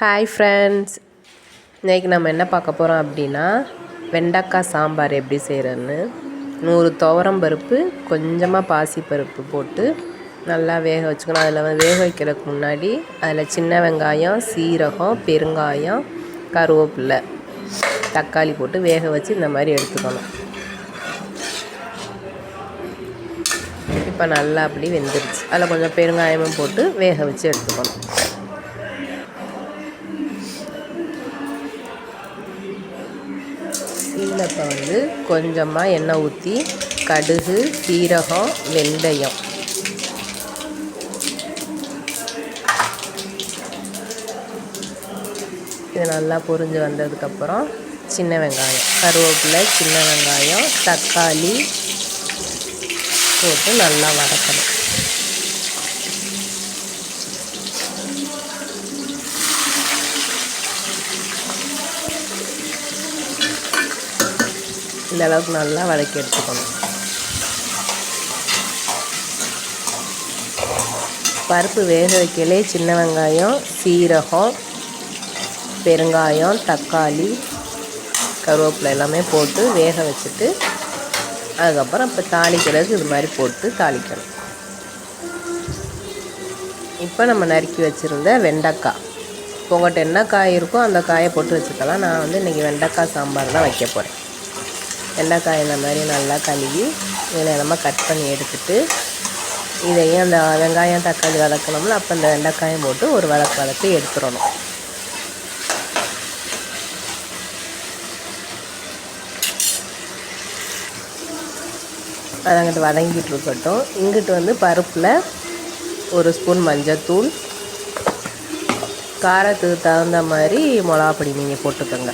Hi friends இன்றைக்கி நம்ம என்ன பார்க்க போகிறோம் அப்படின்னா வெண்டைக்காய் சாம்பார் எப்படி செய்கிறதுன்னு நூறு துவரம் பருப்பு கொஞ்சமாக பாசிப்பருப்பு போட்டு நல்லா வேக வச்சுக்கணும். அதில் வந்து வேக வைக்கிறதுக்கு முன்னாடி அதில் சின்ன வெங்காயம் சீரகம் பெருங்காயம் கருவேப்பில்லை தக்காளி போட்டு வேக வச்சு இந்த மாதிரி எடுத்துக்கணும். இப்போ நல்லா அப்படி வெந்துருச்சு. அதில் கொஞ்சம் பெருங்காயமும் போட்டு வேக வச்சு எடுத்துக்கணும். இப்போ வந்து கொஞ்சமாக எண்ணெய் ஊற்றி கடுகு சீரகம் வெந்தயம். இது நல்லா பொரிஞ்சு வந்ததுக்கப்புறம் சின்ன வெங்காயம். கருவேப்பிலை சின்ன வெங்காயம் தக்காளி போட்டு நல்லா வதக்கணும். இந்த அளவுக்கு நல்லா வதக்கி எடுத்துக்கணும் பருப்பு வேக வைக்கலே சின்ன வெங்காயம் சீரகம் பெருங்காயம் தக்காளி கருவேப்பிலை எல்லாமே போட்டு வேக வச்சுட்டு அதுக்கப்புறம் இப்போ தாளிக்கிறதுக்கு இது மாதிரி போட்டு தாளிக்கணும். இப்போ நம்ம நறுக்கி வச்சுருந்த வெண்டைக்காய். உங்கள்கிட்ட என்ன காய் இருக்கோ அந்த காயை போட்டு வச்சுக்கலாம். நான் வந்து இன்றைக்கி வெண்டைக்காய் சாம்பார் தான் வைக்க போகிறேன் வெண்டைக்காய் இந்த மாதிரி நல்லா கழுவி இதில் நம்ம கட் பண்ணி எடுத்துட்டு இதையும் அந்த வெங்காயம் தக்காளி வதக்கணும்ல அப்போ இந்த வெண்டைக்காயம் போட்டு ஒரு வதக்கு வதக்கி எடுத்துடணும். அது அங்கிட்டு வதங்கிட்டு இருக்கட்டும். இங்கிட்டு வந்து பருப்பில் ஒரு ஸ்பூன் மஞ்சத்தூள் காரத்துக்கு தகுந்த மாதிரி மிளகாப்பொடி நீங்கள் போட்டுக்கோங்க.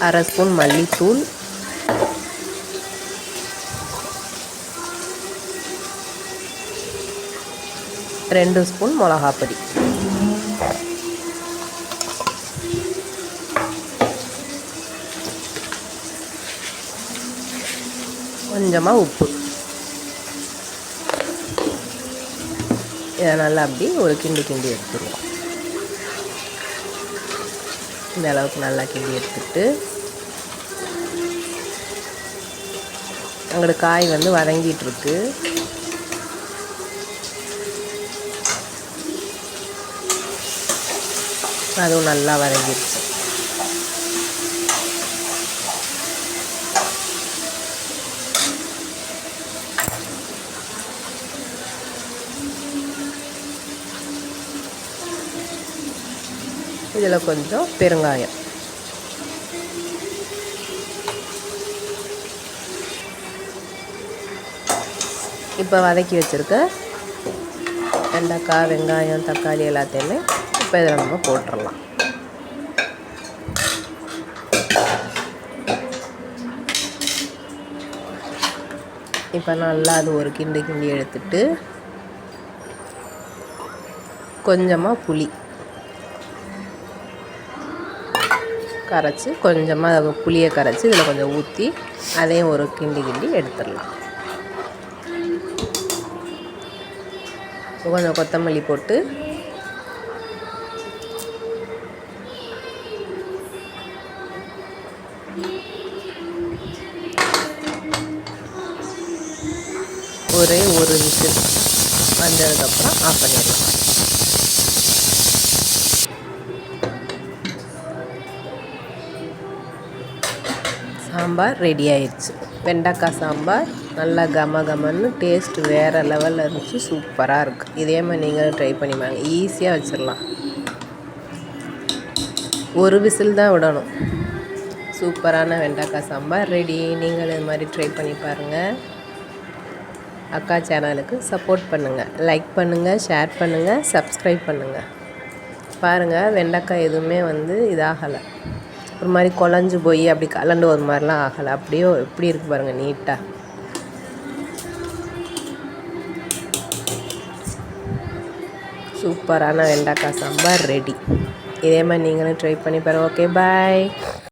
அரை ஸ்பூன் மல்லித்தூள் ரெண்டு ஸ்பூன் மிளகாப்பொடி கொஞ்சமாக உப்பு இதை நல்லா அப்படி ஒரு கிண்டி கிண்டி எடுத்துருவோம் இந்த அளவுக்கு நல்லா கிண்டி எடுத்துட்டு அங்கிட்டு காய் வந்து வதங்கிட்டுருக்கு. அதுவும் நல்லா வதங்கிடுச்சு. இதில் கொஞ்சம் பெருங்காயம். இப்போ வதக்கி வச்சுருக்க வெண்டைக்காய் வெங்காயம் தக்காளி எல்லாத்தையுமே இப்போ இதில் நம்ம போட்டுடலாம். இப்போ நல்லா அது ஒரு கிண்டி கிண்டி எடுத்துட்டு கொஞ்சமாக புளி. கரைச்சி கொஞ்சமாக புளியை கரைச்சி இதில் கொஞ்சம் ஊற்றி அதையும் ஒரு கிண்டி கிண்டி எடுத்துடலாம். கொஞ்சம் கொத்தமல்லி போட்டு ஒரே ஒரு விசில் வந்ததுக்கப்புறம் ஆஃப் பண்ணிடலாம். சாம்பார் ரெடி ஆயிடுச்சு. வெண்டைக்காய் சாம்பார் நல்லா கம கமன்னு டேஸ்ட் வேறு லெவலில் இருந்துச்சு. சூப்பராக இருக்குது இதே மாதிரி நீங்களும் ட்ரை பண்ணி பாருங்க. ஈஸியாக வச்சிடலாம் ஒரு விசில் தான் விடணும். சூப்பரான வெண்டைக்காய் சாம்பார் ரெடி நீங்களும் இது மாதிரி ட்ரை பண்ணி பாருங்கள் அக்கா சேனலுக்கு சப்போர்ட் பண்ணுங்கள் லைக் பண்ணுங்கள் ஷேர் பண்ணுங்கள் சப்ஸ்கிரைப் பண்ணுங்கள் பாருங்கள் வெண்டைக்காய் எதுவுமே வந்து இதாகலை. ஒரு மாதிரி குழஞ்சி போய் அப்படி கலண்டு ஒரு மாதிரிலாம் ஆகலை. அப்படியே எப்படி இருக்குது பாருங்கள் நீட்டாக சூப்பரான வெண்டைக்காய் சாம்பார் ரெடி. இதே மாதிரி நீங்களும் ட்ரை பண்ணி பாருங்கள் ஓகே பாய்